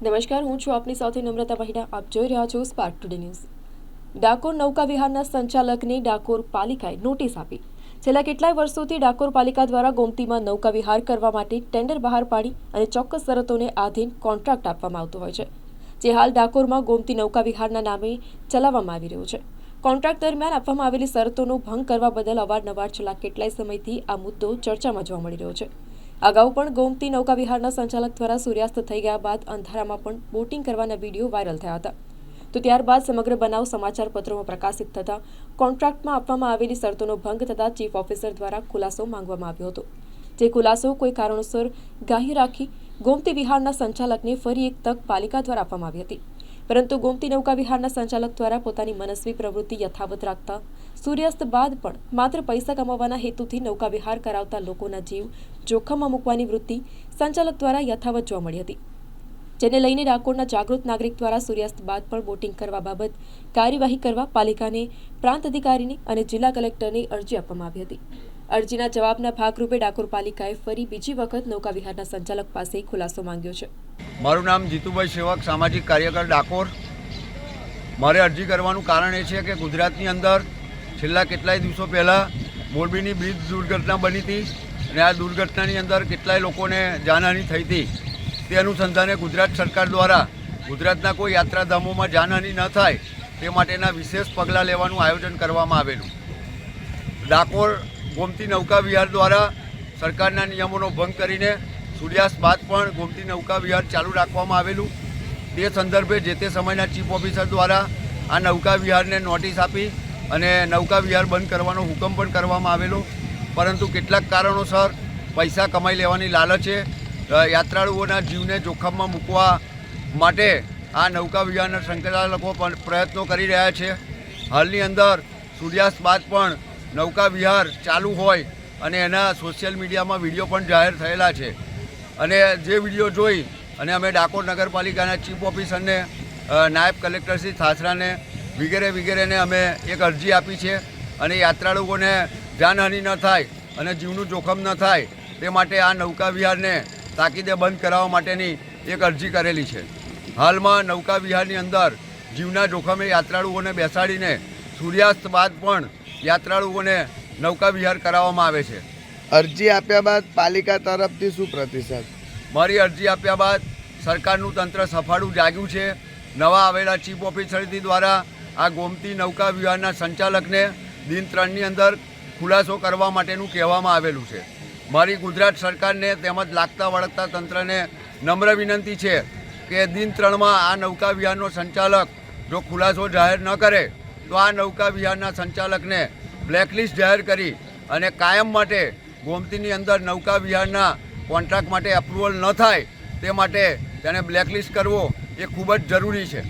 નમસ્કાર, હું છું આપની સાથે નમ્રતા મહિના. આપ જોઈ રહ્યા છો સ્પાર્ક ટુડે ન્યૂઝ ડાકોર નૌકા વિહારના સંચાલકને ડાકોર પાલિકાએ નોટિસ આપી. છેલ્લા કેટલાય વર્ષોથી ડાકોર પાલિકા દ્વારા ગોમતીમાં નૌકા વિહાર કરવા માટે ટેન્ડર બહાર પાડી અને ચોક્કસ શરતોને આધીન કોન્ટ્રાક્ટ આપવામાં આવતો હોય છે, જે હાલ ડાકોરમાં ગોમતી નૌકા વિહારના નામે ચલાવવામાં આવી રહ્યું છે. કોન્ટ્રાક્ટ દરમિયાન આપવામાં આવેલી શરતોનો ભંગ કરવા બદલ અવારનવાર છેલ્લા કેટલાય સમયથી આ મુદ્દો ચર્ચામાં જોવા મળી રહ્યો છે. અગાઉ પણ ગોમતી નૌકા વિહારના સંચાલક દ્વારા સૂર્યાસ્ત થઈ ગયા બાદ અંધારામાં પણ બોટિંગ કરવાના વીડિયો વાયરલ થયા હતા. તો ત્યારબાદ સમગ્ર બનાવ સમાચાર પત્રોમાં પ્રકાશિત થતા કોન્ટ્રાક્ટમાં આપવામાં આવેલી શરતોનો ભંગ થતાં ચીફ ઓફિસર દ્વારા ખુલાસો માંગવામાં આવ્યો હતો. જે ખુલાસો કોઈ કારણોસર ગાહી રાખી ગોમતી વિહારના સંચાલકને ફરી એક તક પાલિકા દ્વારા આપવામાં આવી હતી. પરંતુ ગોમતી નૌકા વિહારના સંચાલક દ્વારા પોતાની મનસ્વી પ્રવૃત્તિ યથાવત રાખતા સૂર્યાસ્ત બાદ પણ માત્ર પૈસા કમાવાના હેતુથી નૌકા વિહાર કરાવતા લોકોના જીવ જોખમમાં મૂકવાની વૃત્તિ સંચાલક દ્વારા યથાવત જોવા મળી હતી. જેને લઈને ડાકોરના જાગૃત નાગરિક દ્વારા સૂર્યાસ્ત બાદ પણ બોટિંગ કરવા બાબત કાર્યવાહી કરવા પાલિકાને પ્રાંત અધિકારીને અને જિલ્લા કલેક્ટરને અરજી આપવામાં આવી હતી. અરજીના જવાબના ભાગરૂપે ડાકોર પાલિકાએ ફરી બીજી વખત નૌકાવિહારના સંચાલક પાસે ખુલાસો માંગ્યો છે. મારું નામ જીતુભાઈ સેવક, સામાજિક કાર્યકર ડાકોર. મારે અરજી કરવાનું કારણ એ છે કે ગુજરાતની અંદર છેલ્લા કેટલાય દિવસો પહેલાં મોરબીની બ્રિજ દુર્ઘટના બની હતી અને આ દુર્ઘટનાની અંદર કેટલાય લોકોને જાનહાનિ થઈ હતી. તે અનુસંધાને ગુજરાત સરકાર દ્વારા ગુજરાતના કોઈ યાત્રાધામોમાં જાનહાનિ ન થાય તે માટેના વિશેષ પગલાં લેવાનું આયોજન કરવામાં આવેલું. ડાકોર ગોમતી નૌકા વિહાર દ્વારા સરકારના નિયમોનો ભંગ કરીને સૂર્યાસ્ત બાદ પણ ગોમતી નૌકા વિહાર ચાલુ રાખવામાં આવેલું. તે સંદર્ભે જે તે સમયના ચીફ ઓફિસર દ્વારા આ નૌકા વિહારને નોટિસ આપી અને નૌકા વિહાર બંધ કરવાનો હુકમ પણ કરવામાં આવેલો. પરંતુ કેટલાક કારણોસર પૈસા કમાઈ લેવાની લાલચે યાત્રાળુઓના જીવને જોખમમાં મૂકવા માટે આ નૌકા વિહારના સંચાલકો પણ પ્રયત્નો કરી રહ્યા છે. હાલની અંદર સૂર્યાસ્ત બાદ પણ નૌકા વિહાર ચાલુ હોય અને એના સોશિયલ મીડિયામાં વીડિયો પણ જાહેર થયેલા છે. અને જે વીડિયો જોઈ અને અમે ડાકોર નગરપાલિકાના ચીફ ઓફિસરને નાયબ કલેક્ટર શ્રી થાસરાને વગેરે વગેરેને અમે એક અરજી આપી છે. અને યાત્રાળુઓને જાનહાનિ ન થાય અને જીવનું જોખમ ન થાય તે માટે આ નૌકા વિહારને તાકીદે બંધ કરાવવા માટેની એક અરજી કરેલી છે. હાલમાં નૌકા વિહારની અંદર જીવના જોખમે યાત્રાળુઓને બેસાડીને સૂર્યાસ્ત બાદ પણ યાત્રાળુઓને નૌકા વિહાર કરાવવામાં આવે છે. અરજી આપ્યા બાદ પાલિકા તરફથી શું પ્રતિસાદ? મારી અરજી આપ્યા બાદ સરકારનું તંત્ર સફાળું જાગ્યું છે. નવા આવેલા ચીફ ઓફિસરથી દ્વારા આ ગોમતી નૌકા વિહારના સંચાલકને દિન ત્રણની અંદર ખુલાસો કરવા માટેનું કહેવામાં આવેલું છે. મારી ગુજરાત સરકારને તેમજ લાગતા વળગતા તંત્રને નમ્ર વિનંતી છે કે દિન ત્રણમાં આ નૌકા વિહારનો સંચાલક જો ખુલાસો જાહેર ન કરે તો આ નૌકા વિહારના સંચાલકને બ્લેકલિસ્ટ જાહેર કરી અને કાયમ માટે ગોમતીની અંદર નૌકા વિહારના કોન્ટ્રાક્ટ માટે અપ્રુવલ ન થાય તે માટે તેને બ્લેકલિસ્ટ કરવો એ ખૂબ જ જરૂરી છે.